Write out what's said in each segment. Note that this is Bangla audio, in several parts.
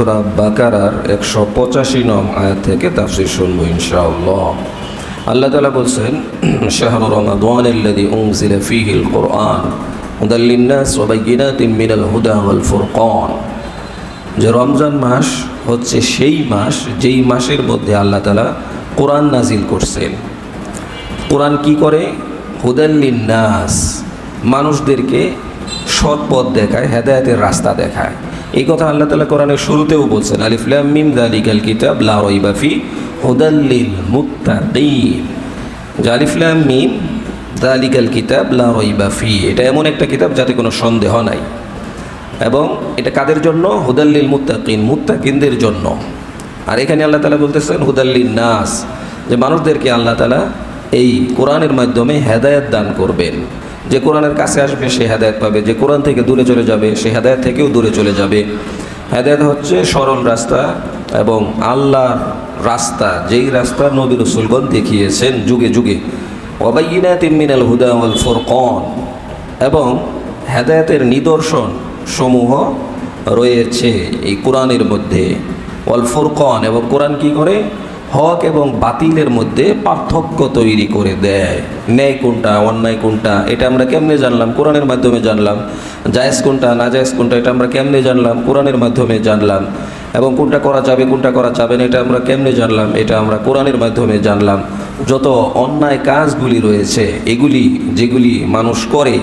সুরা বাকারার একশো পঁচাশি নং আয়াত থেকে তাফসির শুনব ইনশাআল্লাহ। আল্লাহ তালা বলছেন, শাহরু রমাদান আল্লাদি উংজিলা ফিহিল কোরআন হুদাল্লিন্নাস ওবাইনাত মিনাল হুদা ওয়াল ফুরকান। যে রমজান মাস হচ্ছে সেই মাস যেই মাসের মধ্যে আল্লাহ তালা কোরআন নাজিল করছেন। কোরআন কি করে? হুদাল্লিন্নাস মানুষদেরকে সৎ পথ দেখায়, হেদায়তের রাস্তা দেখায়। এই কথা আল্লাহ তালা কোরআনের শুরুতেও বলছেন আলিফলাম মিম দালিকাল কিতাব লা রইবাফি হুদাল্লিল মুত্তাকিন। যে আলিফলাম মিম দালিকাল কিতাব লা রইবাফি এটা এমন একটা কিতাব যাতে কোনো সন্দেহ নাই। এবং এটা কাদের জন্য? হুদাল্লিল মুত্তাকিন, মুত্তাকিনদের জন্য। আর এখানে আল্লাহ তালা বলতেছেন হুদাল্লিন নাস, যে মানুষদেরকে আল্লাহ তালা এই কোরআনের মাধ্যমে হেদায়ত দান করবেন। যে কোরআনের কাছে আসবে, সে হেদায়ত পাবে। যে কোরআন থেকে দূরে চলে যাবে, সে হেদায়ত থেকেও দূরে চলে যাবে। হেদায়ত হচ্ছে সরল রাস্তা এবং আল্লাহর রাস্তা, যেই রাস্তা নবী রসুলগণ দেখিয়েছেন যুগে যুগে। ওবাইনা তিমিনাল হুদা ওয়াল ফুরকন। এবং হেদায়তের নিদর্শন সমূহ রয়েছে এই কোরআনের মধ্যে। ওয়াল ফুরকন, এবং কোরআন কি করে? হক এবং বাতিলের মধ্যে পার্থক্য তৈরি করে দেয়। ন্যায় কোনটা, অন্যায় কোনটা, এটা আমরা কেমনে জানলাম? কোরআনের মাধ্যমে জানলাম। জায়েজ কোনটা, না জায়েজ কোনটা, এটা আমরা কেমনে জানলাম? কোরআনের মাধ্যমে জানলাম। এবং কোনটা করা যাবে, কোনটা করা যাবে না, এটা আমরা কেমনে জানলাম? এটা আমরা কোরআনের মাধ্যমে জানলাম। যত অন্যায় কাজগুলি রয়েছে, এগুলি যেগুলি মানুষ করে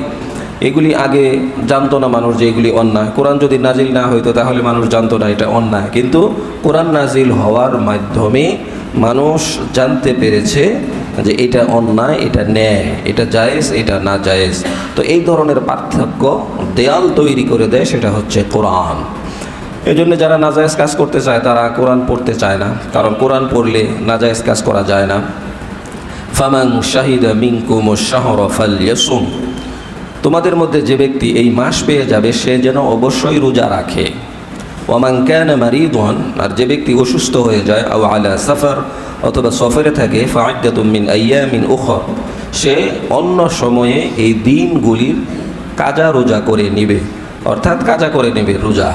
এগুলি আগে জানতো না মানুষ যে এগুলি অন্যায়। কোরআন যদি নাজিল না হইতো, তাহলে মানুষ জানতো না এটা অন্যায়। কিন্তু কোরআন নাজিল হওয়ার মাধ্যমে মানুষ জানতে পেরেছে যে এটা অন্যায়, এটা ন্যায়, এটা জায়েজ, এটা না জায়েজ। তো এই ধরনের পার্থক্য দেয়াল তৈরি করে দেয়, সেটা হচ্ছে কোরআন। এই জন্য যারা নাজায়েজ কাজ করতে চায়, তারা কোরআন পড়তে চায় না। কারণ কোরআন পড়লে নাজায়েজ কাজ করা যায় না। ফামাং শাহিদা মিনকুম শাহর ফালিয়াসুম তোমাদের মধ্যে যে ব্যক্তি এই মাস পেয়ে যাবে, সে যেন অবশ্যই রোজা রাখে। ওয়ামান ক্যান মারিদন আর যে ব্যক্তি অসুস্থ হয়ে যায়, আও আলা সাফার, অথবা সফরে থাকে ফায়দাতুমিন আইয়ামিন উখর, সে অন্য সময়ে এই দিনগুলির কাজা রোজা করে নিবে। অর্থাৎ কাজা করে নেবে রোজা।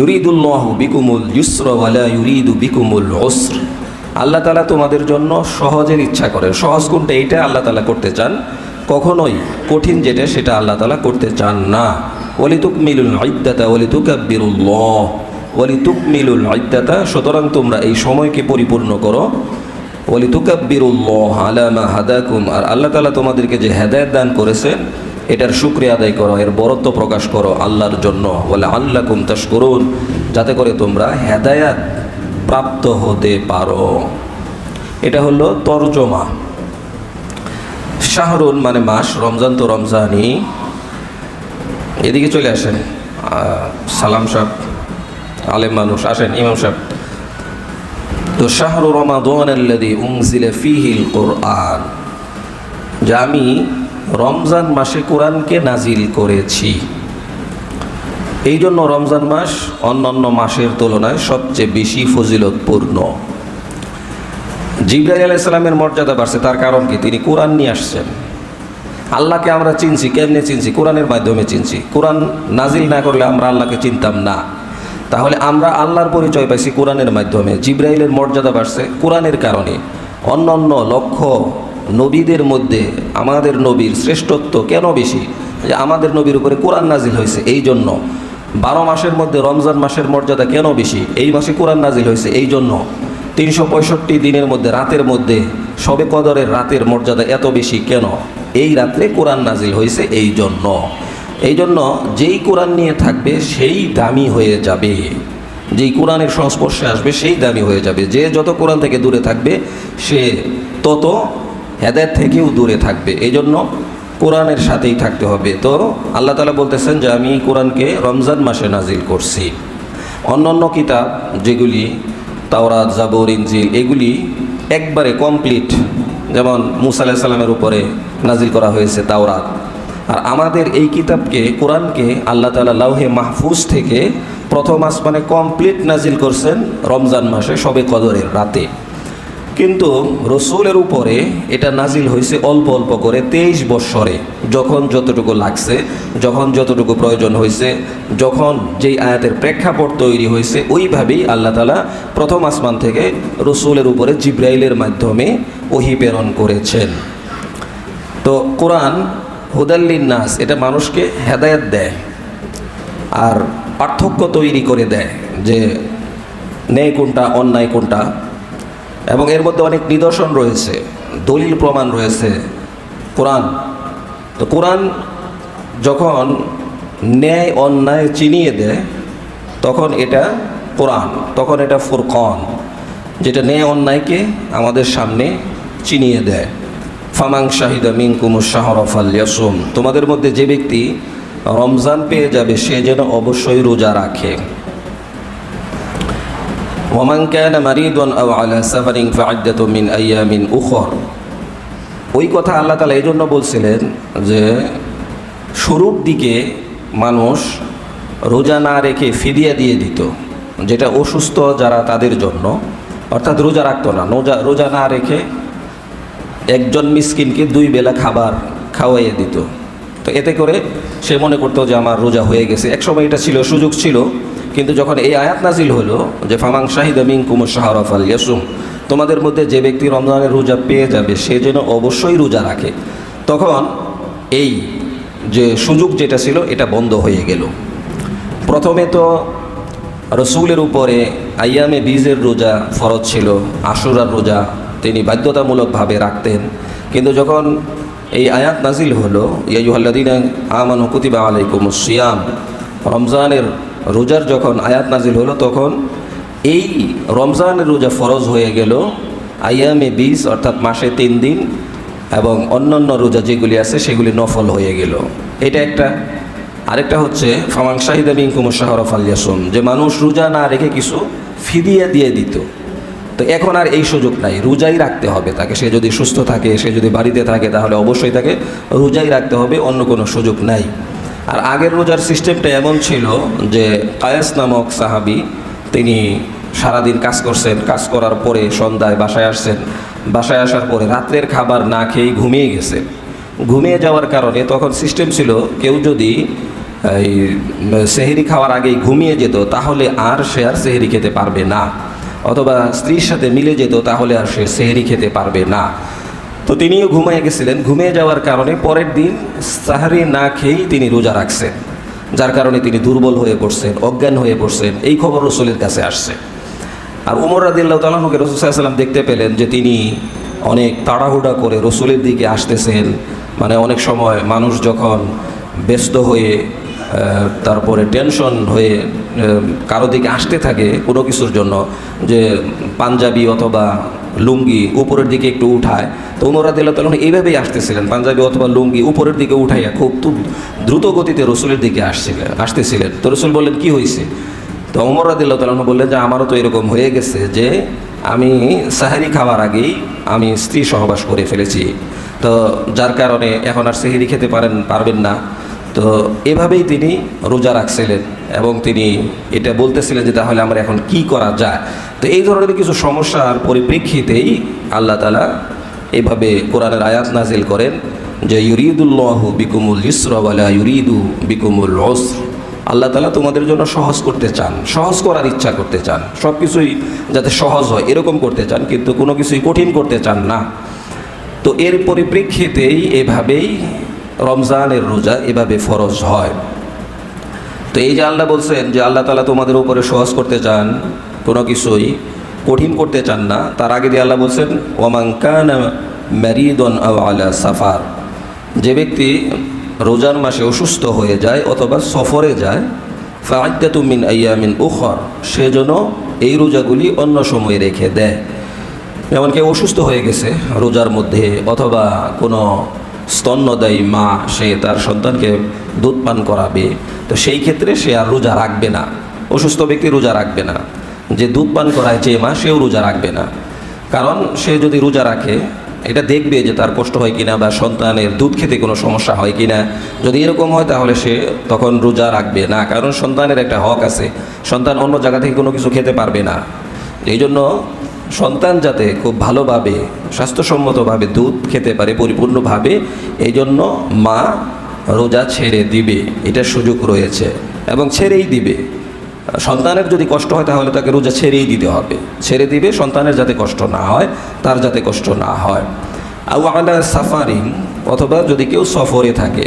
ইউরিদুল্লাহ বিকুমুল ইউসর ওয়ালা ইউরিদু বিকুমুল ওসর আল্লাহ তালা তোমাদের জন্য সহজের ইচ্ছা করে সহজ কোনটা এইটা আল্লাহ তালা করতে চান। কখনোই কঠিন যেটা সেটা আল্লাহ তালা করতে চান না। ওলি তুক মিলুল ইদ্দাতা ওলি তুকাব্বিরুল্লাহ ওলি তুক মিলুল ইদ্দাতা, সুতরাং তোমরা এই সময়কে পরিপূর্ণ করো। ওলি তুকাব্বিরুল্লাহ আলামা হাদাকুম, আর আল্লাহ তালা তোমাদেরকে যে হেদায়ত দান করেছেন এটার শুক্রিয়া আদায় করো, এর বরত্ব প্রকাশ করো আল্লাহর জন্য। বলে আল্লাহ কুম করুন যাতে করে তোমরা হেদায়াত প্রাপ্ত হতে পারো। এটা হলো তর্জমা। শাহরুন মানে মাস, রমজান তো রমজানই। এদিকে চলে আসেন সালাম সাহেব, আলেম মানুষ, আসেন, ইমাম সাহেব। তো শাহরু রমাদান আল্লাদি উংজিলে ফিহিল কোরআন, যে আমি রমজান মাসে কোরআনকে নাজিল করেছি। এই জন্য রমজান মাস অন্যান্য মাসের তুলনায় সবচেয়ে বেশি ফজিলতপূর্ণ। জিব্রাইল আলাইসালামের মর্যাদা বাড়ছে, তার কারণ কি? তিনি কোরআন নিয়ে আসছেন। আল্লাহকে আমরা চিনছি, কেমনে চিনছি? কোরআনের মাধ্যমে চিনছি। কোরআন নাজিল না করলে আমরা আল্লাহকে চিনতাম না। তাহলে আমরা আল্লাহর পরিচয় পাইছি কোরআনের মাধ্যমে। জিব্রাইলের মর্যাদা বাড়ছে কোরআনের কারণে। অন্য অন্য লক্ষ্য নবীদের মধ্যে আমাদের নবীর শ্রেষ্ঠত্ব কেন বেশি? যে আমাদের নবীর উপরে কোরআন নাজিল হয়েছে, এই জন্য। বারো মাসের মধ্যে রমজান মাসের মর্যাদা কেন বেশি? এই মাসে কোরআন নাজিল হয়েছে, এই জন্য। তিনশো পঁয়ষট্টি দিনের মধ্যে, রাতের মধ্যে, সবে কদরের রাতের মর্যাদা এত বেশি কেন? এই রাত্রে কোরআন নাজিল হয়েছে এই জন্য। এই জন্য যেই কোরআন নিয়ে থাকবে সেই দামি হয়ে যাবে। যেই কোরআনের সংস্পর্শে আসবে সেই দামি হয়ে যাবে। যে যত কোরআন থেকে দূরে থাকবে, সে তত হেদায়ত থেকেও দূরে থাকবে। এই জন্য কোরআনের সাথেই থাকতে হবে। তো আল্লাহ তালা বলতেছেন যে, আমি কোরআনকে রমজান মাসে নাজিল করছি। অন্যান্য কিতাব যেগুলি তাওরাত, জাবর ইঞ্জিল এগুলি একবারে কমপ্লিট যেমন মুসা সাল্লামের উপরে নাজিল করা হয়েছে তাওরাত। আর আমাদের এই কিতাবকে, কোরআনকে আল্লাহ তালা লাউহে মাহফুজ থেকে প্রথম আসমানে কমপ্লিট নাজিল করছেন রমজান মাসে সবে কদরের রাতে। কিন্তু রসুলের উপরে এটা নাজিল হয়েছে অল্প অল্প করে তেইশ বৎসরে, যখন যতটুকু লাগছে, যখন যতটুকু প্রয়োজন হয়েছে, যখন যেই আয়াতের প্রেক্ষাপট তৈরি হয়েছে, ওইভাবেই আল্লাহ তালা প্রথম আসমান থেকে রসুলের উপরে জিব্রাইলের মাধ্যমে ওহি প্রেরণ করেছেন। তো কোরআন হুদাল্লিন নাস এটা মানুষকে হেদায়ত দেয় আর পার্থক্য তৈরি করে দেয় যে ন্যায় কোনটা, অন্যায় কোনটা। এবং এর মধ্যে অনেক নিদর্শন রয়েছে, দলিল প্রমাণ রয়েছে, কোরআন। তো কোরআন যখন ন্যায়, অন্যায় চিনিয়ে দেয়, তখন এটা কোরআন, তখন এটা ফুরকন, যেটা ন্যায়, অন্যায়কে আমাদের সামনে চিনিয়ে দেয়। ফামাং শাহিদা মিনকুমুর শাহরফাল ইয়াসুম তোমাদের মধ্যে যে ব্যক্তি রমজান পেয়ে যাবে, সে যেন অবশ্যই রোজা রাখে। ওমান কানা মারিদুন আও আলা সাফারিন ফাআদ্দাতু মিন আইয়ামিন উখর ওই কথা আল্লাহ তাআলা এই জন্য বলছিলেন যে, শুরুর দিকে মানুষ রোজা না রেখে ফিদিয়া দিয়ে দিত, যেটা অসুস্থ যারা তাদের জন্য, অর্থাৎ রোজা রাখতো না, রোজা রোজা না রেখে একজন মিসকিনকে দুই বেলা খাবার খাওয়াইয়ে দিত। তো এতে করে সে মনে করতো যে, আমার রোজা হয়ে গেছে। একসময় এটা ছিল, সুযোগ ছিল কিন্তু যখন এই আয়াত নাজিল হলো যে ফামাং শাহিদ মিং কুমুর শাহরফ আল ইয়াসুম তোমাদের মধ্যে যে ব্যক্তি রমজানের রোজা পেয়ে যাবে, সে যেন অবশ্যই রোজা রাখে। তখন এই যে সুযোগ যেটা ছিল, এটা বন্ধ হয়ে গেল। প্রথমে তো রসুলের উপরে আইয়ামে বীজের রোজা ফরজ ছিল, আশুরার রোজা তিনি বাধ্যতামূলকভাবে রাখতেন। কিন্তু যখন এই আয়াত নাজিল হলো ইয়াজুহাল্লাদিন আমান কুতিবা আলাইকুম সিয়াম রমজানের রোজার যখন আয়াত নাজিল হলো, তখন এই রমজানের রোজা ফরজ হয়ে গেল। আইয়ামে বীজ অর্থাৎ মাসে তিন দিন, এবং অন্যান্য রোজা যেগুলি আছে, সেগুলি নফল হয়ে গেল। এটা একটা। আরেকটা হচ্ছে ফামাং শাহিদা মিনকুম শাহরফ আলিয়াসুম যে মানুষ রোজা না রেখে কিছু ফিদিয়ে দিয়ে দিত। তো এখন আর এই সুযোগ নাই, রোজাই রাখতে হবে তাকে। সে যদি সুস্থ থাকে, সে যদি বাড়িতে থাকে, তাহলে অবশ্যই তাকে রোজাই রাখতে হবে, অন্য কোনো সুযোগ নাই। আর আগের রোজার সিস্টেমটা এমন ছিল যে কায়াস নামক সাহাবি, তিনি সারাদিন কাজ করছেন, কাজ করার পরে সন্ধ্যায় বাসায় আসছেন। বাসায় আসার পরে রাত্রের খাবার না খেয়েই ঘুমিয়ে গেছে। ঘুমিয়ে যাওয়ার কারণে তখন সিস্টেম ছিল, কেউ যদি এই সেহেরি খাওয়ার আগেই ঘুমিয়ে যেত, তাহলে আর সে আর সেহেরি খেতে পারবে না। অথবা স্ত্রীর সাথে মিলে যেত, তাহলে আর সে সেহেরি খেতে পারবে না। তো তিনিও ঘুমিয়ে গেছিলেন। ঘুমিয়ে যাওয়ার কারণে পরের দিন সাহারি না খেয়েই তিনি রোজা রাখছেন, যার কারণে তিনি দুর্বল হয়ে পড়ছেন, অজ্ঞান হয়ে পড়ছেন। এই খবর রসুলের কাছে আসছে। আর উমর রাদিল্লাহ তালাহকে রসুল সাল্লাম দেখতে পেলেন যে তিনি অনেক তাড়াহুড়া করে রসুলের দিকে আসতেছেন। মানে অনেক সময় মানুষ যখন ব্যস্ত হয়ে তারপরে টেনশন হয়ে কারও দিকে আসতে থাকে কোনো কিছুর জন্য, যে পাঞ্জাবি অথবা লুঙ্গি উপরের দিকে একটু উঠায়। তো উমর রাদিল্লাহ তালন এইভাবেই আসতেছিলেন, পাঞ্জাবি অথবা লুঙ্গি উপরের দিকে উঠাইয়া খুব দ্রুত গতিতে রসুলের দিকে আসছিলেন, আসতেছিলেন। তো রসুল বললেন, কি হয়েছে তো অমর রাদিল্লাহ তালন বললেন, যে আমারও তো এরকম হয়ে গেছে যে আমি সাহারি খাওয়ার আগেই আমি স্ত্রী সহবাস করে ফেলেছি। তো যার কারণে এখন আর সেহেরি খেতে পারেন, পারবেন না। তো এভাবেই তিনি রোজা রাখছিলেন এবং তিনি এটা বলতেছিলেন যে তাহলে আমরা এখন কি করা যায়? তো এই ধরনের কিছু সমস্যার পরিপ্রেক্ষিতেই আল্লাহ তালা এভাবে কোরআনের আয়াত নাজিল করেন যে ইউরিদুল্লাহ বিকুমুল ইসরা ইউরিদু বিকুমুল অস্র আল্লাহ তালা তোমাদের জন্য সহজ করতে চান, সহজ করার ইচ্ছা করতে চান সব কিছুই যাতে সহজ হয়, এরকম করতে চান, কিন্তু কোনো কিছুই কঠিন করতে চান না। তো এর পরিপ্রেক্ষিতেই এভাবেই রমজানের রোজা এভাবে ফরজ হয়। তো এই যে আল্লাহ বলছেন যে আল্লাহ তালা তোমাদের উপরে সহজ করতে চান কোনো কিছুই, কঠিন করতে চান না। তার আগে দিয়ে আল্লাহ বলছেন ওমাঙ্কান ম্যারিদন আলা সাফার। যে ব্যক্তি রোজার মাসে অসুস্থ হয়ে যায় অথবা সফরে যায়, ফাইদাতু মিন আইয়ামিন উখর সেজন্য এই রোজাগুলি অন্য সময়ে রেখে দেয়। যেমন কেউ অসুস্থ হয়ে গেছে রোজার মধ্যে অথবা কোনো স্তন্যদায়ী মা, সে তার সন্তানকে দুধ পান করাবে। তো সেই ক্ষেত্রে সে আর রোজা রাখবে না। অসুস্থ ব্যক্তি রোজা রাখবে না। যে দুধ পান করায় যে মা, সেও রোজা রাখবে না। কারণ সে যদি রোজা রাখে, এটা দেখবে যে তার কষ্ট হয় কিনা বা সন্তানের দুধ খেতে কোনো সমস্যা হয় কিনা। যদি এরকম হয়, তাহলে সে তখন রোজা রাখবে না। কারণ সন্তানের একটা হক আছে। সন্তান অন্য জায়গা থেকে কোনো কিছু খেতে পারবে না। এই জন্য সন্তান যাতে খুব ভালোভাবে, স্বাস্থ্যসম্মতভাবে দুধ খেতে পারে পরিপূর্ণভাবে এই জন্য মা রোজা ছেড়ে দিবে, এটা সুযোগ রয়েছে এবং ছেড়েই দিবে। সন্তানের যদি কষ্ট হয় তাহলে তাকে রোজা ছেড়েই দিতে হবে। ছেড়ে দিবে, সন্তানের যাতে কষ্ট না হয়, তার যাতে কষ্ট না হয়। আউ আলা সাফারিং অথবা যদি কেউ সফরে থাকে,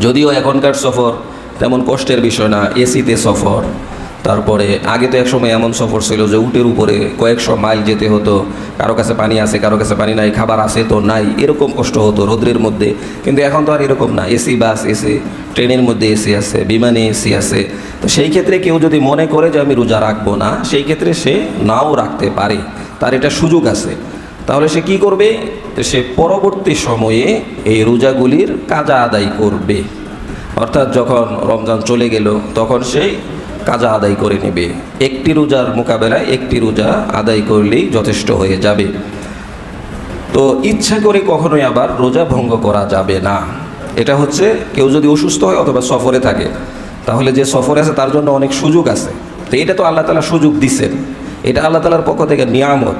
যদিও এখনকার সফর তেমন কষ্টের বিষয় না, এসিতে সফর তারপরে, আগে তো একসময় এমন সফর ছিল যে উটের উপরে কয়েকশো মাইল যেতে হতো, কারও কাছে পানি আছে, কারও কাছে পানি নাই, খাবার আছে তো নাই, এরকম কষ্ট হতো রোদ্রের মধ্যে। কিন্তু এখন তো আর এরকম না, এসি, বাস, এসি, ট্রেনের মধ্যে এসি আছে, বিমানে এসি আছে। তো সেই ক্ষেত্রে কেউ যদি মনে করে যে আমি রোজা রাখব না, সেই ক্ষেত্রে সে নাও রাখতে পারে, তার এটা সুযোগ আছে। তাহলে সে কি করবে? সে পরবর্তী সময়ে এই রোজাগুলির কাজা আদায় করবে। অর্থাৎ যখন রমজান চলে গেল, তখন সে কাজা আদায় করে নেবে। একটি রোজার মোকাবেলায় একটি রোজা আদায় করলেই যথেষ্ট হয়ে যাবে। তো ইচ্ছা করে কখনোই আবার রোজা ভঙ্গ করা যাবে না। এটা হচ্ছে কেউ যদি অসুস্থ হয় অথবা সফরে থাকে, তাহলে যে সফরে আছে তার জন্য অনেক সুযোগ আছে। তো এটা তো আল্লাহ তালা সুযোগ দিছেন। এটা আল্লাহ তালার পক্ষ থেকে নিয়ামত।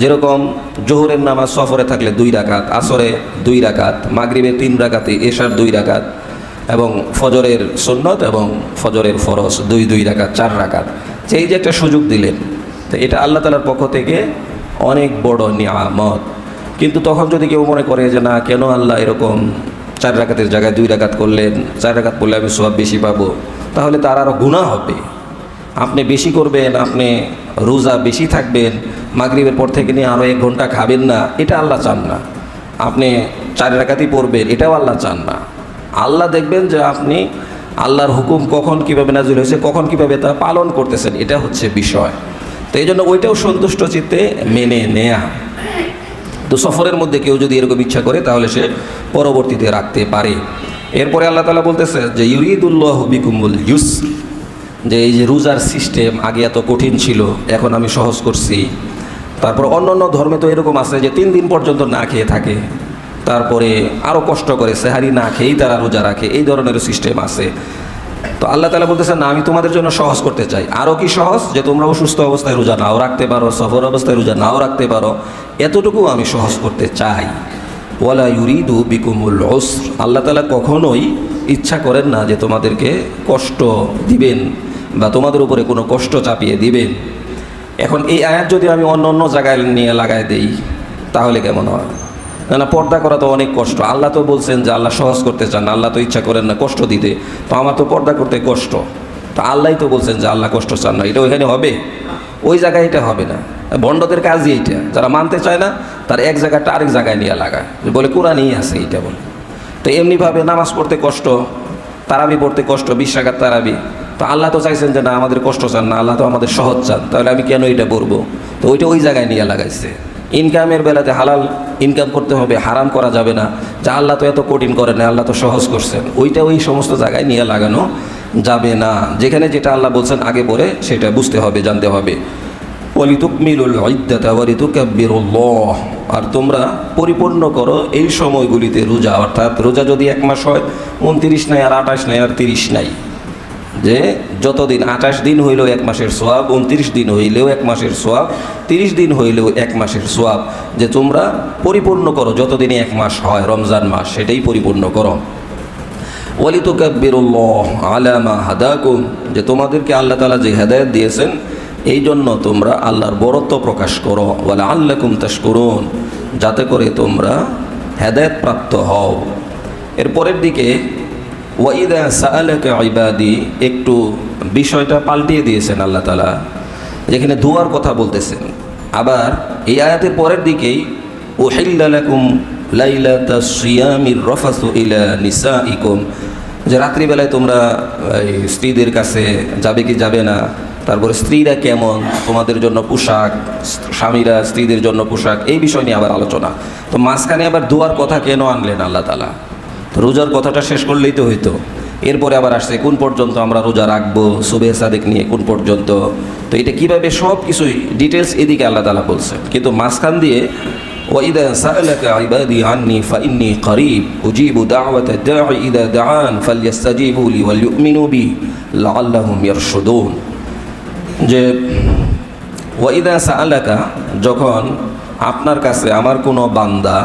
যেরকম জোহরের নামাজ সফরে থাকলে দুই রাকাত, আসরে দুই রাকাত মাগরিবের তিন রাকাতে এশার দুই রাকাত এবং ফজরের সুন্নত এবং ফজরের ফরজ দুই দুই রাকাত, চার রাকাত। সেই যে একটা সুযোগ দিলেন, তো এটা আল্লাহ তালার পক্ষ থেকে অনেক বড় নিয়ামত। কিন্তু তখন যদি কেউ মনে করে যে না, কেন আল্লাহ এরকম চার রাকাতের জায়গায় দুই রাকাত করলেন, চার রাকাত করলে আমি সব বেশি পাবো, তাহলে তার আরও গুণা হবে। আপনি বেশি করবেন, আপনি রোজা বেশি থাকবেন, মাগরিবের পর থেকে নিয়ে আরও এক ঘণ্টা খাবেন না, এটা আল্লাহ চান না। আপনি চার রাকাতই পড়বেন, এটাও আল্লাহ চান না। আল্লাহ দেখবেন যে আপনি আল্লাহর হুকুম কখন কীভাবে নাজিল হয়েছে, কখন কীভাবে তা পালন করতেছেন, এটা হচ্ছে বিষয়। তো এই জন্য ওইটাও সন্তুষ্ট চিত্তে মেনে নেয়া। তো সফরের মধ্যে কেউ যদি এরকম ইচ্ছা করে, তাহলে সে পরবর্তীতে রাখতে পারে। এরপরে আল্লাহ তালা বলতেছে যে, ইউরিদুল্লাহ বিকুমুল ইউস যে এই যে রোজার সিস্টেম আগে এত কঠিন ছিল, এখন আমি সহজ করছি। তারপর অন্য অন্য ধর্মে তো এরকম আছে যে, তিন দিন পর্যন্ত না খেয়ে থাকে। তারপরে আরও কষ্ট করে সেহারি না খেয়েই তারা রোজা রাখে, এই ধরনের সিস্টেম আছে। তো আল্লাহ তালা বলতেছেন, না, আমি তোমাদের জন্য সহজ করতে চাই। আরও কি সহজ? যে তোমরা অসুস্থ অবস্থায় রোজা নাও রাখতে পারো সফর অবস্থায় রোজা নাও রাখতে পারো। এতটুকু আমি সহজ করতে চাই। ওয়ালা ইউরিদু বিকুমুল ওসর আল্লাহ তালা কখনোই ইচ্ছা করেন না যে তোমাদেরকে কষ্ট দিবেন বা তোমাদের উপরে কোনো কষ্ট চাপিয়ে দিবেন। এখন এই আয়াত যদি আমি অন্য অন্য জায়গায় নিয়ে লাগাই দেই, তাহলে কেমন হয়? না পর্দা করা তো অনেক কষ্ট। আল্লাহ তো বলছেন যে আল্লাহ সহজ করতে চান, আল্লাহ তো ইচ্ছা করেন না কষ্ট দিতে। তো আমার তো পর্দা করতে কষ্ট। তো আল্লাহই তো বলছেন যে আল্লাহ কষ্ট চান না, এটা ওইখানে হবে? ওই জায়গায় এটা হবে না। ভণ্ডদের কাজই এইটা। যারা মানতে চায় না, তার এক জায়গাটা আরেক জায়গায় নিয়ে লাগায়। বলে কোরআনই আছে এইটা বলে। তো এমনিভাবে নামাজ পড়তে কষ্ট, তারাবি পড়তে কষ্ট বিশ্বাঘাত তারাবি। তো আল্লাহ তো চাইছেন যে না, আমাদের কষ্ট চান না, আল্লাহ তো আমাদের সহজ চান। তাহলে আমি কেন এটা পড়ব? তো ওইটা ওই জায়গায় নিয়ে লাগাইছে। ইনকামের বেলাতে হালাল ইনকাম করতে হবে, হারাম করা যাবে না। যা আল্লাহ তো এত কঠিন করেন না আল্লাহ তো সহজ করছেন। ওইটা ওই সমস্ত জায়গায় নিয়ে লাগানো যাবে না। যেখানে যেটা আল্লাহ বলছেন আগে পরে সেটা বুঝতে হবে, জানতে হবে। অলিতুকমিলুল ইদ্দাতা আর তোমরা পরিপূর্ণ করো এই সময়গুলিতে রোজা, অর্থাৎ রোজা যদি এক মাস হয়, উনত্রিশ নাই আর আঠাশ নাই আর তিরিশ নাই। যে যতদিন আঠাশ দিন হইলেও এক মাসের সোয়াব, উনত্রিশ দিন হইলেও এক মাসের সোয়াব, তিরিশ দিন হইলেও এক মাসের সোয়াব, যে তোমরা পরিপূর্ণ করো যতদিনে এক মাস হয়, রমজান মাস, সেটাই পরিপূর্ণ করো। ওয়ালিতুকাব্বিরুল্লাহ আলামা হাদাকুম, যে তোমাদেরকে আল্লাহ তালা যে হেদায়ত দিয়েছেন এই জন্য তোমরা আল্লাহর বরত্ব প্রকাশ করো। বলে আল্লাকুম করুন যাতে করে তোমরা হেদায়ত প্রাপ্ত হও। এর পরের দিকে ওয়াইদা ইবাদি, একটু বিষয়টা পাল্টিয়ে দিয়েছেন আল্লাহ তালা যেখানে দুয়ার কথা বলতেছেন। আবার এই আয়াতের পরের দিকেই ওহিল্লাকুম লাইলাতা সিয়ামির রফাসু ইলা নিসাইকুম যে রাত্রিবেলায় তোমরা স্ত্রীদের কাছে যাবে কি যাবে না, তারপরে স্ত্রীরা কেমন, তোমাদের জন্য পোশাক, স্বামীরা স্ত্রীদের জন্য পোশাক, এই বিষয় নিয়ে আবার আলোচনা। তো মাঝখানে আবার দুয়ার কথা কেন আনলেন আল্লাহ তালা রোজার কথাটা শেষ করলেই তো হইতো এরপরে আবার আসছে কোন পর্যন্ত আমরা রোজা রাখবো সুবে সাদেক নিয়ে কোন পর্যন্ত তো এটা কিভাবে সব কিছুই ডিটেলস এদিকে আল্লাহ তালা বলছে কিন্তু মাঝখান দিয়ে وإذا سألك عبادي عني فإني قريب أجيب دعوة الداعي إذا دعان فليستجيبوا لي وليؤمنوا بي لعلهم يرشدون যে ওয়াইদা সাআলাকা যখন আপনার কাছে আমার কোনো বান্দা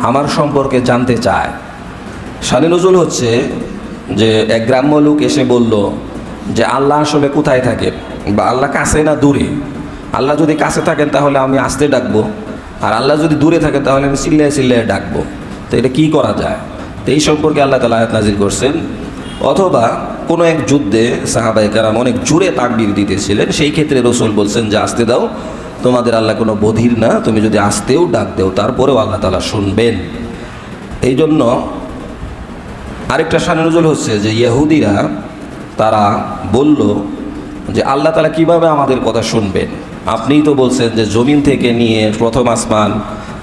আমার সম্পর্কে জানতে চায় শানি নজরুল হচ্ছে যে এক গ্রাম্য লোক এসে বলল যে আল্লাহ আসলে কোথায় থাকে? বা আল্লাহ কাছে না দূরে? আল্লাহ যদি কাছে থাকেন তাহলে আমি আসতে ডাকবো। আর আল্লাহ যদি দূরে থাকেন তাহলে আমি চিল্লায় চিল্লায় ডাকবো। তো এটা কী করা যায়? তো এই সম্পর্কে আল্লাহ তালা আয়াত নাজির করছেন। অথবা কোনো এক যুদ্ধে সাহাবাই কারাম অনেক জোরে তাকবির দিতেছিলেন। সেই ক্ষেত্রে রসুল বলছেন যে, আসতে দাও, তোমাদের আল্লাহ কোনো বধির না। তুমি যদি আসতেও ডাক দেও, তারপরেও আল্লাহ তালা শুনবেন। এই জন্য আরেকটা সানুজল হচ্ছে যে ইহুদিরা, তারা বলল যে আল্লাহ তালা কীভাবে আমাদের কথা শুনবেন? আপনিই তো বলছেন যে জমিন থেকে নিয়ে প্রথম আসমান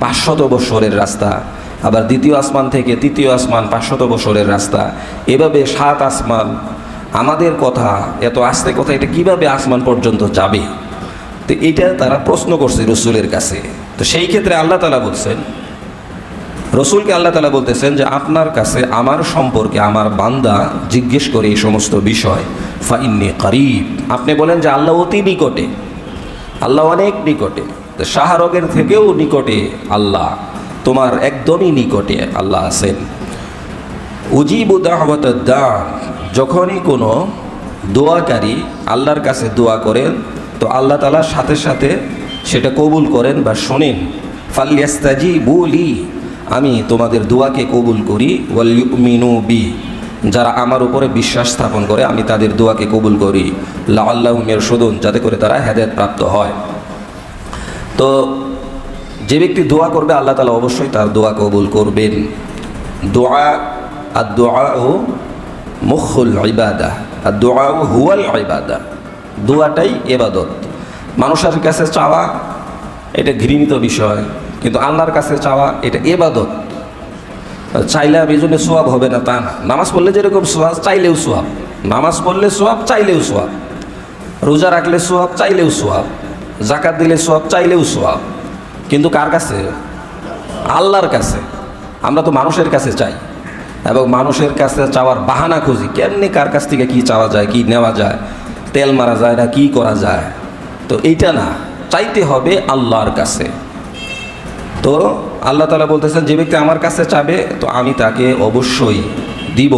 পাঁচশত বছরের রাস্তা, আবার দ্বিতীয় আসমান থেকে তৃতীয় আসমান পাঁচশত বছরের রাস্তা। এভাবে সাত আসমান, আমাদের কথা, এত আস্তে কথা, এটা কীভাবে আসমান পর্যন্ত যাবে? তো এটা তারা প্রশ্ন করছে রসুলের কাছে। তো সেই ক্ষেত্রে আল্লাহ তালা বলছেন রসুলকে আল্লাহ তালা বলতেছেন যে, আপনার কাছে আমার সম্পর্কে আমার বান্দা জিজ্ঞেস করে এই সমস্ত বিষয়। ফাইন্নি করিব। আপনি বলেন যে, আল্লাহ অতি নিকটে। আল্লাহ অনেক নিকটে। তো শাহরগের থেকেও নিকটে আল্লাহ। তোমার একদমই নিকটে আল্লাহ আছেন। উজিবু দাহবত দা যখনই কোনো দোয়াকারী আল্লাহর কাছে দোয়া করেন, তো আল্লাহ তালার সাথে সাথে সেটা কবুল করেন বা শোনেন। ফালিয়াস্তাজি বলি আমি তোমাদের দোয়াকে কবুল করি ওয়ালিমিনু বি, যারা আমার উপরে বিশ্বাস স্থাপন করে, আমি তাদের দোয়াকে কবুল করি। লা আল্লাহ মের শোধন যাতে করে তারা হেদায়ত প্রাপ্ত হয়। তো, যে ব্যক্তি দোয়া করবে, আল্লাহ তালা অবশ্যই তার দোয়া কবুল করবেন। দোয়া আর দোয়া ও মুখুল ইবাদা আর দোয়া ও হুয়াল ইবাদা। দোয়াটাই এবাদত। মানুষের কাছে চাওয়া, এটা ঘৃণিত বিষয়। কিন্তু আল্লাহর কাছে চাওয়া এটা এবাদত চাইলে আমি জন্য সোয়াব হবে না, তা না। নামাজ পড়লে যেরকম সোয়াব, চাইলেও সোয়াব। নামাজ পড়লে সোয়াব, চাইলেও সোয়াব। রোজা রাখলে সোয়াব, চাইলেও সোয়াব। জাকাত দিলে সোয়াব, চাইলেও সোয়াব। কিন্তু কার কাছে? আল্লাহর কাছে। আমরা তো মানুষের কাছে চাই। এবং মানুষের কাছে চাওয়ার বাহানা খুঁজি। কেমনি কার কাছ থেকে কি চাওয়া যায়, কি নেওয়া যায়, তেল মারা যায় না, কি করা যায়? তো এইটা না। চাইতে হবে আল্লাহর কাছে। তো আল্লাহ তালা বলতেছেন, যে ব্যক্তি আমার কাছে চাবে, তো আমি তাকে অবশ্যই দিব।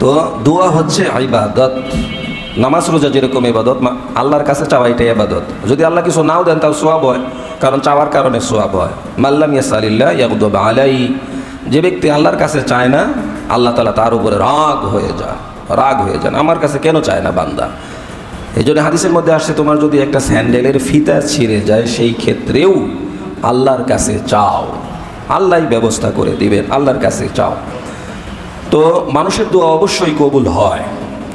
তো দোয়া হচ্ছে ইবাদত। নামাজ, রোজা যেরকম এবাদত আল্লাহর কাছে চাওয়া এটাই এবাদত যদি আল্লাহ কিছু নাও দেন, তাও সোয়াব হয়, কারণ চাওয়ার কারণে সোয়াব হয়। মাল্লাম ইয়াসালিল্লাহ ইয়াকুদব আলাই যে ব্যক্তি আল্লাহর কাছে চায় না, আল্লাহ তালা তার উপরে রাগ হয়ে যায়, রাগ হয়ে যান আমার কাছে কেন চায় না বান্দা? এই জন্য হাদিসের মধ্যে আসছে, তোমার যদি একটা স্যান্ডেলের ফিতা ছিঁড়ে যায়, সেই ক্ষেত্রেও আল্লাহর কাছে চাও। আল্লাহই ব্যবস্থা করে দিবেন, আল্লাহর কাছে চাও। তো মানুষের দোয়া অবশ্যই কবুল হয়।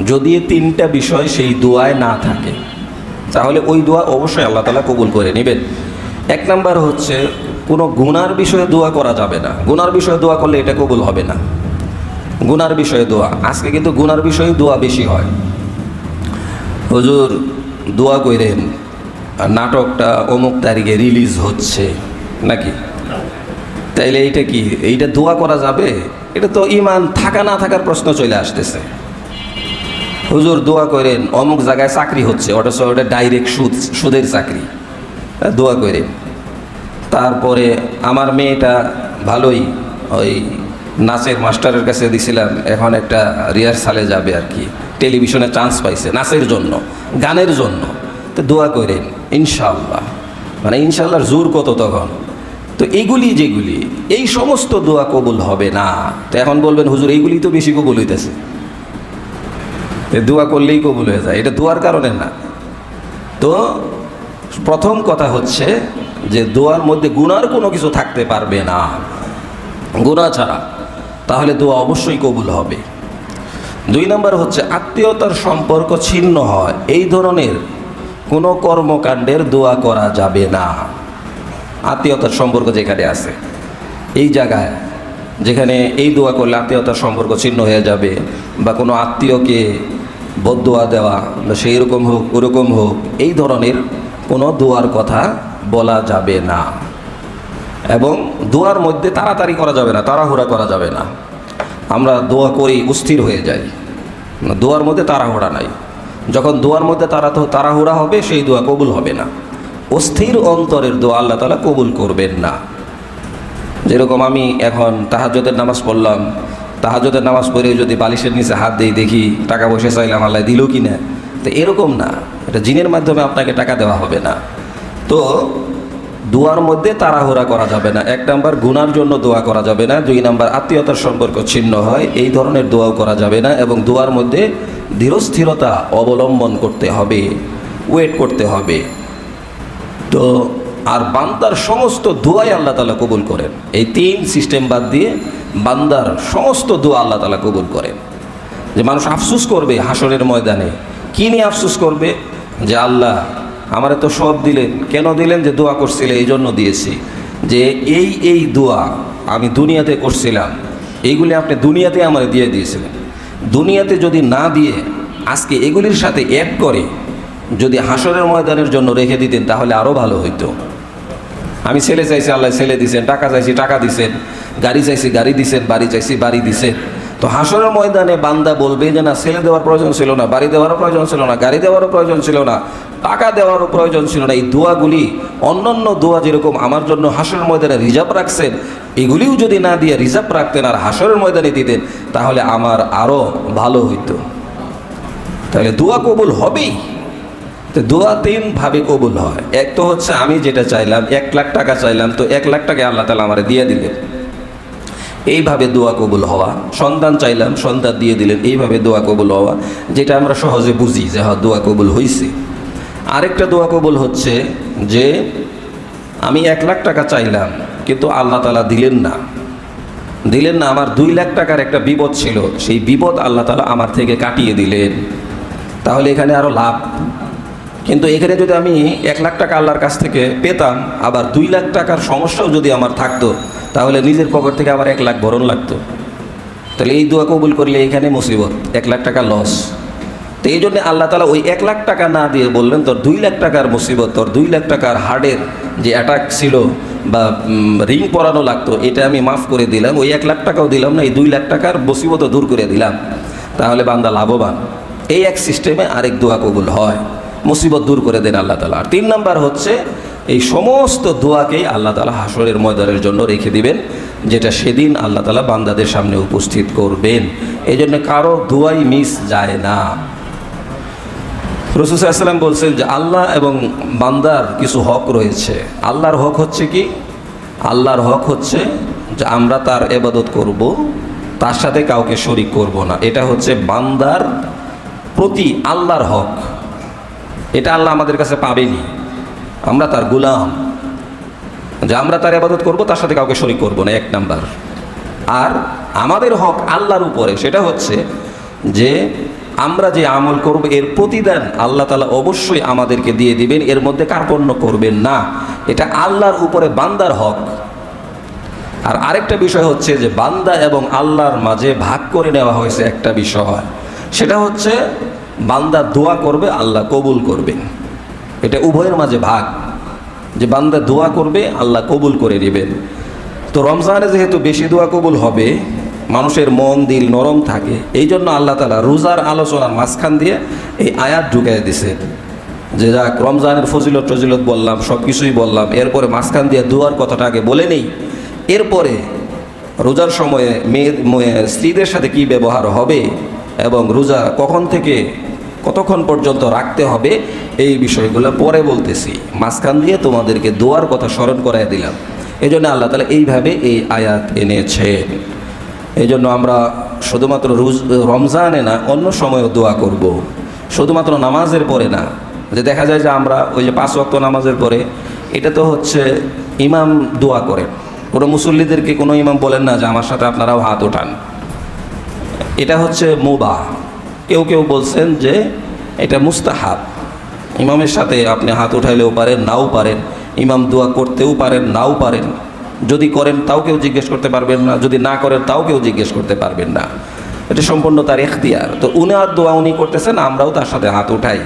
যদি তিনটা বিষয় সেই দোয়ায় না থাকে, তাহলে ওই দোয়া অবশ্যই আল্লাহ তালা কবুল করে নেবেন। এক নাম্বার হচ্ছে, কোনো গুনার বিষয়ে দোয়া করা যাবে না। গুনার বিষয়ে দোয়া করলে এটা কবুল হবে না। গুনার বিষয়ে দোয়া। আজকে কিন্তু গুনার বিষয়ে দোয়া বেশি হয়। হুজুর, দোয়া কইরেন আর নাটকটা অমুক তারিখে রিলিজ হচ্ছে নাকি? তাইলে এইটা কি এইটা দোয়া করা যাবে? এটা তো ইমান থাকা না থাকার প্রশ্ন চলে আসতেছে। হুজুর দোয়া করেন অমুক জায়গায় চাকরি হচ্ছে অথচ ওটা ডাইরেক্ট সুদ সুদের চাকরি। হ্যাঁ, দোয়া করেন। তারপরে আমার মেয়েটা ভালোই ওই নাচের মাস্টারের কাছে দিছিলাম এখন একটা রিহার্সালে যাবে আর কি। টেলিভিশনে চান্স পাইছে নাচের জন্য গানের জন্য। তো দোয়া করেন ইনশাল্লাহ মানে ইনশাল্লাহর জোর কত তখন? তো এইগুলি যেগুলি, এই সমস্ত দোয়া কবুল হবে না। তো এখন বলবেন, হুজুর, এইগুলি তো বেশি কবুল হইতেছে। দোয়া করলেই কবুল হয়ে যায়। এটা দোয়ার কারণে না। তো প্রথম কথা হচ্ছে যে, দোয়ার মধ্যে গুনার কোনো কিছু থাকতে পারবে না। গুণা ছাড়া। তাহলে দোয়া অবশ্যই কবুল হবে। দুই নম্বর হচ্ছে, আত্মীয়তার সম্পর্ক ছিন্ন হয়। এই ধরনের কোনো কর্মকাণ্ডের দোয়া করা যাবে না। আত্মীয়তার সম্পর্ক যেখানে আছে, এই জায়গায় যেখানে এই দোয়া করলে আত্মীয়তার সম্পর্ক ছিন্ন হয়ে যাবে বা কোনো আত্মীয়কে বদোয়া দেওয়া বা সেই রকম হোক, ওরকম হোক, এই ধরনের কোনো দোয়ার কথা বলা যাবে না। এবং দোয়ার মধ্যে তাড়াতাড়ি করা যাবে না, তাড়াহুড়া করা যাবে না। আমরা দোয়া করি অস্থির হয়ে যাই। দোয়ার মধ্যে তাড়াহুড়া নাই। যখন দোয়ার মধ্যে তারা তো তাড়াহুড়া হবে, সেই দোয়া কবুল হবে না। অস্থির অন্তরের দোয়া আল্লাহ তালা কবুল করবেন না। যেরকম আমি এখন তাহাজ্যদের নামাজ পড়লাম তাহাজ্যদের নামাজ পড়ে যদি বালিশের নিচে হাত দিয়ে দেখি, টাকা পয়সা চাইলাম, আল্লাহ দিল কি না তো এরকম না। এটা জিনের মাধ্যমে আপনাকে টাকা দেওয়া হবে না। তো দোয়ার মধ্যে তাড়াহুড়া করা যাবে না। এক নাম্বার, গুনার জন্য দোয়া করা যাবে না। দুই নাম্বার, আত্মীয়তার সম্পর্ক ছিন্ন হয়। এই ধরনের দোয়াও করা যাবে না। এবং দোয়ার মধ্যে ধীরস্থিরতা অবলম্বন করতে হবে ওয়েট করতে হবে। তো, আর বান্দার সমস্ত দোয়াই আল্লাহ তালা কবুল করেন। এই তিন সিস্টেম বাদ দিয়ে বান্দার সমস্ত দোয়া আল্লাহ তালা কবুল করেন। যে মানুষ আফসুস করবে হাসরের ময়দানে। কী নিয়ে আফসুস করবে? যে আল্লাহ আমারে তো সব দিলেন। কেন দিলেন? যে দোয়া করছিলে এই জন্য দিয়েছি। যে এই এই দোয়া আমি দুনিয়াতে করছিলাম। এইগুলি আপনি দুনিয়াতে আমার দিয়ে দিয়েছিলেন। দুনিয়াতে যদি না দিয়ে আজকে এগুলির সাথে অ্যাড করে, যদি হাসরের ময়দানের জন্য রেখে দিতেন, তাহলে আরও ভালো হইতো। আমি ছেলে চাইছি, আল্লাহ ছেলে দিছেন, টাকা চাইছি, টাকা দিছেন, গাড়ি চাইছি, গাড়ি দিছেন, বাড়ি চাইছি, বাড়ি দিছেন। তো হাসরের ময়দানে বান্দা বলবে যে, না, ছেলে দেওয়ার প্রয়োজন ছিল না, বাড়ি দেওয়ারও প্রয়োজন ছিল না, গাড়ি দেওয়ারও প্রয়োজন ছিল না টাকা দেওয়ারও প্রয়োজন ছিল না। এই দোয়াগুলি, অন্যান্য দোয়া যেরকম আমার জন্য হাসরের ময়দানে রিজার্ভ রাখছেন, এগুলিও যদি না দিয়ে রিজার্ভ রাখতেন আর হাসরের ময়দানে দিতেন, তাহলে আমার আরও ভালো হইতো। তাহলে দোয়া কবুল হবেই। তো দোয়া তিনভাবে কবুল হয়। এক তো হচ্ছে আমি যেটা চাইলাম, এক লাখ টাকা চাইলাম, তো এক লাখ টাকা আল্লাহ তালা আমার দিয়ে দিলেন। এইভাবে দোয়া কবুল হওয়া, সন্তান চাইলাম, সন্তান দিয়ে দিলেন, এইভাবে দোয়া কবুল হওয়া, যেটা আমরা সহজে বুঝি যে হ্যাঁ দোয়া কবুল হয়েছে আরেকটা দোয়া কবুল হচ্ছে যে আমি এক লাখ টাকা চাইলাম, কিন্তু আল্লাহ তালা দিলেন না। দিলেন না, আমার দুই লাখ টাকার একটা বিপদ ছিল। সেই বিপদ আল্লাহ তালা আমার থেকে কাটিয়ে দিলেন। তাহলে এখানে আরও লাভ। কিন্তু এখানে যদি আমি এক লাখ টাকা আল্লাহর কাছ থেকে পেতাম, আবার দুই লাখ টাকার সমস্যাও যদি আমার থাকতো, তাহলে নিজের পকেট থেকে আবার এক লাখ ভরণ লাগতো। তাহলে এই দোয়া কবুল করলে এখানে মুসিবত, এক লাখ টাকা লস তো এই জন্য আল্লাহ তালা ওই এক লাখ টাকা না দিয়ে বললেন, তোর দুই লাখ টাকার মুসিবত, তোর দুই লাখ টাকার হার্টের যে অ্যাটাক ছিল বা রিং পরানো লাগতো, এটা আমি মাফ করে দিলাম, ওই এক লাখ টাকাও দিলাম না, এই দুই লাখ টাকার মুসিবতও দূর করে দিলাম। তাহলে বান্দা লাভবান। এই এক সিস্টেমে আরেক দোয়া কবুল হয়। মুসিবত দূর করে দেন আল্লাহ তালা আর তিন নাম্বার হচ্ছে, এই সমস্ত দোয়াকেই আল্লাহ তালা হাসরের ময়দানের জন্য রেখে দিবেন, যেটা সেদিন আল্লাহ তালা বান্দাদের সামনে উপস্থিত করবেন। এই জন্য কারও দোয়াই মিস যায় না। রসুসাল্লাম বলছেন যে আল্লাহ এবং বান্দার কিছু হক রয়েছে। আল্লাহর হক হচ্ছে কি? আল্লাহর হক হচ্ছে যে আমরা তার এবাদত করব, তার সাথে কাউকে শরিক করব না। এটা হচ্ছে বান্দার প্রতি আল্লাহর হক। এটা আল্লাহ আমাদের কাছে পাবেনি আমরা তার গুলাম। যে আমরা তার আবাদত করব, তার সাথে কাউকে শরিক করব না, এক নাম্বার। আর আমাদের হক আল্লাহর উপরে, সেটা হচ্ছে যে আমরা যে আমল করব, এর প্রতিদান আল্লাহ তালা অবশ্যই আমাদেরকে দিয়ে দিবেন, এর মধ্যে কার্পণ্য করবেন না। এটা আল্লাহর উপরে বান্দার হক। আর আরেকটা বিষয় হচ্ছে যে, বান্দা এবং আল্লাহর মাঝে ভাগ করে নেওয়া হয়েছে একটা বিষয়। সেটা হচ্ছে, বান্দা দোয়া করবে, আল্লাহ কবুল করবেন এটা উভয়ের মাঝে ভাগ। যে বান্দা দোয়া করবে, আল্লাহ কবুল করে নেবেন। তো রমজানে যেহেতু বেশি দোয়া কবুল হবে মানুষের মন, দিল নরম থাকে। এই জন্য আল্লাহ তালা রোজার আলোচনার মাঝখান দিয়ে এই আয়াত ঢুকাই দিছে। যে যাক, রমজানের ফজিলত, টজিলত বললাম সব কিছুই বললাম। এরপরে মাঝখান দিয়ে দুয়ার কথাটা আগে বলে নেই। এরপরে রোজার সময়ে মেয়ে স্ত্রীদের সাথে কি ব্যবহার হবে এবং রোজা কখন থেকে কতক্ষণ পর্যন্ত রাখতে হবে, এই বিষয়গুলো পরে বলতেছি। মাঝখান দিয়ে তোমাদেরকে দোয়ার কথা স্মরণ করাই দিলাম। এই জন্য আল্লাহ তালা এইভাবে এই আয়াত এনেছেন। এই জন্য আমরা শুধুমাত্র রোজ রমজানে না, অন্য সময়ও দোয়া করব। শুধুমাত্র নামাজের পরে না। যে দেখা যায় যে আমরা ওই যে পাঁচ ওয়াক্ত নামাজের পরে, এটা তো হচ্ছে ইমাম দোয়া করে। কোনো মুসল্লিদেরকে কোনো ইমাম বলেন না যে, আমার সাথে আপনারাও হাত ওঠান। এটা হচ্ছে মোবা। কেউ কেউ বলছেন যে, এটা মুস্তাহাব। ইমামের সাথে আপনি হাত উঠাইলেও পারেন, নাও পারেন। ইমাম দোয়া করতেও পারেন, নাও পারেন। যদি করেন তাও কেউ জিজ্ঞেস করতে পারবেন না, যদি না করেন তাও কেউ জিজ্ঞেস করতে পারবেন না। এটা সম্পূর্ণ তার এখতিয়ার তো উনি আর দোয়া উনি করতেছেন, আমরাও তার সাথে হাত উঠাই।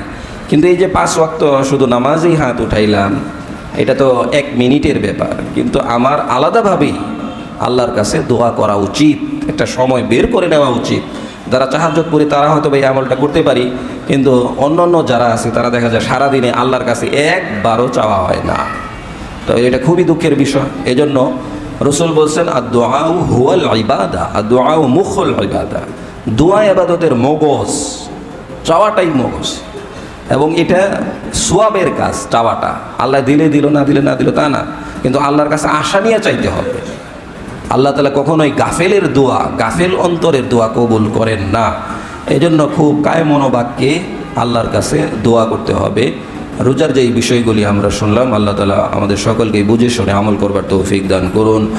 কিন্তু এই যে পাঁচ ওয়াক্ত শুধু নামাজেই হাত উঠাইলাম, এটা তো এক মিনিটের ব্যাপার। কিন্তু আমার আলাদাভাবেই আল্লাহর কাছে দোয়া করা উচিত, একটা সময় বের করে নেওয়া উচিত। যারা চাহাজ্জত করি তারা হয়তো এই আমলটা করতে পারি, কিন্তু অন্য অন্য যারা আছে তারা দেখা যায় সারাদিনে আল্লাহর কাছে একবারও চাওয়া হয় না। তো এটা খুবই দুঃখের বিষয়। এজন্য রসুল বলছেন আর দোয়াউ হুয়াল ইবাদা আর দোয়াউ মুখল ইবাদা। দোয়া এবাদতের মগজ, চাওয়াটাই মগজ। এবং এটা সোয়াবের কাজ, চাওয়াটা। আল্লাহ দিলে দিল, না দিলে না দিল, তা না। কিন্তু আল্লাহর কাছে আশা নিয়ে চাইতে হবে। আল্লাহ তালা কখনোই গাফেলের দোয়া, গাফেল অন্তরের দোয়া কবুল করেন না। এজন্য খুব কায় মনোবাক্যে আল্লাহর কাছে দোয়া করতে হবে। রোজার যেই বিষয়গুলি আমরা শুনলাম, আল্লাহ তালা আমাদের সকলকে বুঝে শুনে আমল করবার তৌফিক দান করুন।